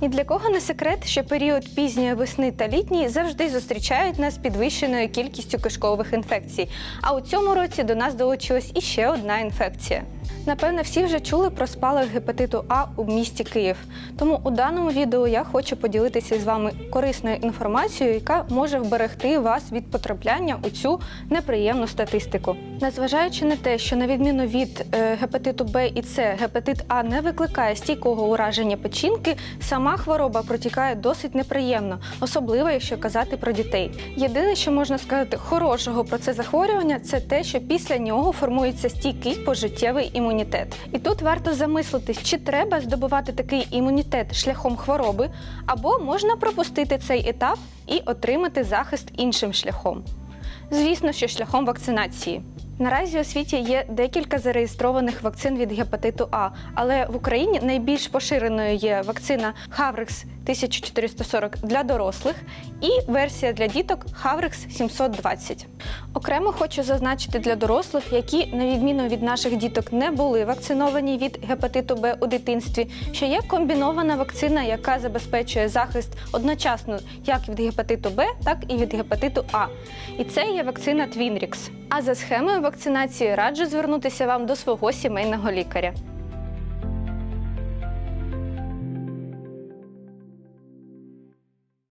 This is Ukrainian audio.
Ні для кого не секрет, що період пізньої весни та літній завжди зустрічають нас підвищеною кількістю кишкових інфекцій. А у цьому році до нас долучилась іще одна інфекція. Напевно, всі вже чули про спалах гепатиту А у місті Київ. Тому у даному відео я хочу поділитися з вами корисною інформацією, яка може вберегти вас від потрапляння у цю неприємну статистику. Незважаючи на те, що на відміну від е, гепатиту Б і С, гепатит А не викликає стійкого ураження печінки, сама хвороба протікає досить неприємно, особливо якщо казати про дітей. Єдине, що можна сказати хорошого про це захворювання, це те, що після нього формується стійкий пожиттєвий імунітет. І тут варто замислитись, чи треба здобувати такий імунітет шляхом хвороби, або можна пропустити цей етап і отримати захист іншим шляхом. Звісно, що шляхом вакцинації. Наразі у світі є декілька зареєстрованих вакцин від гепатиту А, але в Україні найбільш поширеною є вакцина Хаврекс 1440 для дорослих і версія для діток Хаврекс 720. Окремо хочу зазначити для дорослих, які, на відміну від наших діток, не були вакциновані від гепатиту Б у дитинстві, що є комбінована вакцина, яка забезпечує захист одночасно як від гепатиту Б, так і від гепатиту А. І це є вакцина Twinrix. А за схемою вакцинації раджу звернутися вам до свого сімейного лікаря.